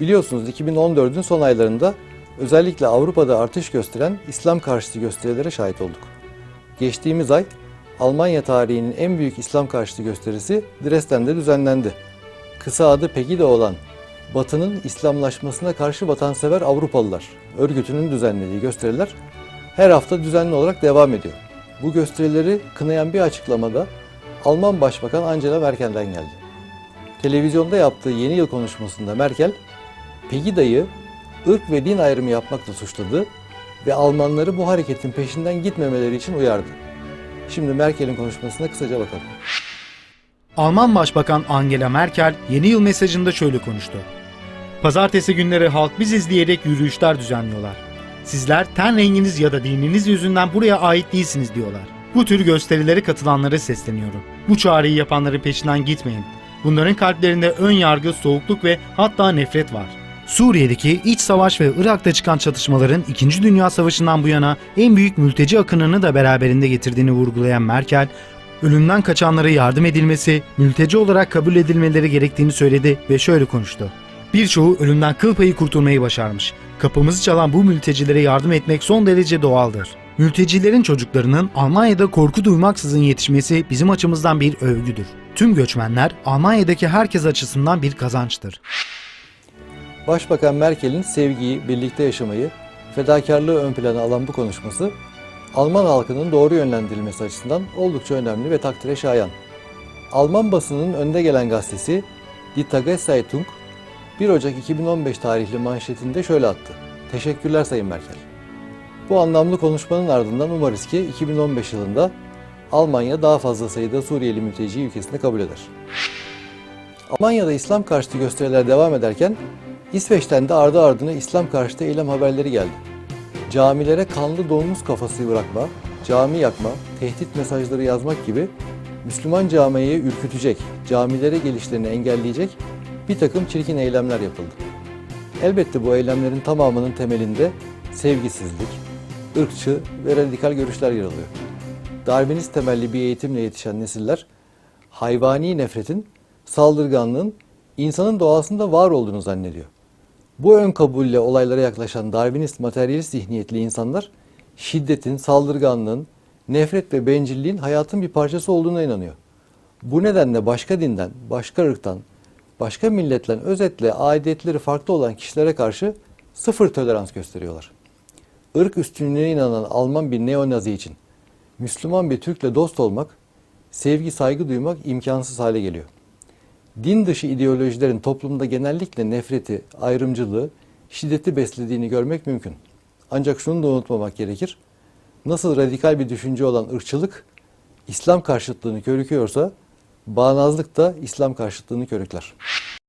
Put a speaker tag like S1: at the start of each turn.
S1: Biliyorsunuz 2014'ün son aylarında özellikle Avrupa'da artış gösteren İslam karşıtı gösterilere şahit olduk. Geçtiğimiz ay Almanya tarihinin en büyük İslam karşıtı gösterisi Dresden'de düzenlendi. Kısa adı Pegida olan Batı'nın İslamlaşmasına karşı vatansever Avrupalılar örgütünün düzenlediği gösteriler her hafta düzenli olarak devam ediyor. Bu gösterileri kınayan bir açıklamada Alman Başbakan Angela Merkel'den geldi. Televizyonda yaptığı yeni yıl konuşmasında Merkel, Pegida'yı ırk ve din ayrımı yapmakla suçladı ve Almanları bu hareketin peşinden gitmemeleri için uyardı. Şimdi Merkel'in konuşmasına kısaca bakalım.
S2: Alman Başbakan Angela Merkel yeni yıl mesajında şöyle konuştu. Pazartesi günleri halk biziz diyerek yürüyüşler düzenliyorlar. Sizler ten renginiz ya da dininiz yüzünden buraya ait değilsiniz diyorlar. Bu tür gösterilere katılanlara sesleniyorum. Bu çağrıyı yapanların peşinden gitmeyin. Bunların kalplerinde ön yargı, soğukluk ve hatta nefret var. Suriye'deki iç savaş ve Irak'ta çıkan çatışmaların 2. Dünya Savaşı'ndan bu yana en büyük mülteci akınını da beraberinde getirdiğini vurgulayan Merkel, ölümden kaçanlara yardım edilmesi, mülteci olarak kabul edilmeleri gerektiğini söyledi ve şöyle konuştu. Birçoğu ölümden kıl payı kurtulmayı başarmış. Kapımızı çalan bu mültecilere yardım etmek son derece doğaldır. Mültecilerin çocuklarının Almanya'da korku duymaksızın yetişmesi bizim açımızdan bir övgüdür. Tüm göçmenler Almanya'daki herkes açısından bir kazançtır.
S1: Başbakan Merkel'in sevgiyi, birlikte yaşamayı, fedakarlığı ön plana alan bu konuşması Alman halkının doğru yönlendirilmesi açısından oldukça önemli ve takdire şayan. Alman basının önde gelen gazetesi Die Tageszeitung 1 Ocak 2015 tarihli manşetinde şöyle attı. Teşekkürler Sayın Merkel. Bu anlamlı konuşmanın ardından umarız ki 2015 yılında Almanya daha fazla sayıda Suriyeli mülteciyi ülkesine kabul eder. Almanya'da İslam karşıtı gösteriler devam ederken İsveç'ten de ardı ardına İslam karşıtı eylem haberleri geldi. Camilere kanlı domuz kafası bırakma, cami yakma, tehdit mesajları yazmak gibi Müslüman camiye ürkütecek, camilere gelişlerini engelleyecek bir takım çirkin eylemler yapıldı. Elbette bu eylemlerin tamamının temelinde sevgisizlik, ırkçı ve radikal görüşler yer alıyor. Darwinist temelli bir eğitimle yetişen nesiller hayvani nefretin, saldırganlığın insanın doğasında var olduğunu zannediyor. Bu ön kabulle olaylara yaklaşan Darwinist materyalist zihniyetli insanlar şiddetin, saldırganlığın, nefret ve bencilliğin hayatın bir parçası olduğuna inanıyor. Bu nedenle başka dinden, başka ırktan, başka milletten özetle aidiyetleri farklı olan kişilere karşı sıfır tolerans gösteriyorlar. Irk üstünlüğüne inanan Alman bir neonazi için Müslüman bir Türk'le dost olmak, sevgi saygı duymak imkansız hale geliyor. Din dışı ideolojilerin toplumda genellikle nefreti, ayrımcılığı, şiddeti beslediğini görmek mümkün. Ancak şunu da unutmamak gerekir. Nasıl radikal bir düşünce olan ırkçılık, İslam karşıtlığını körüklüyorsa, bağnazlık da İslam karşıtlığını körükler.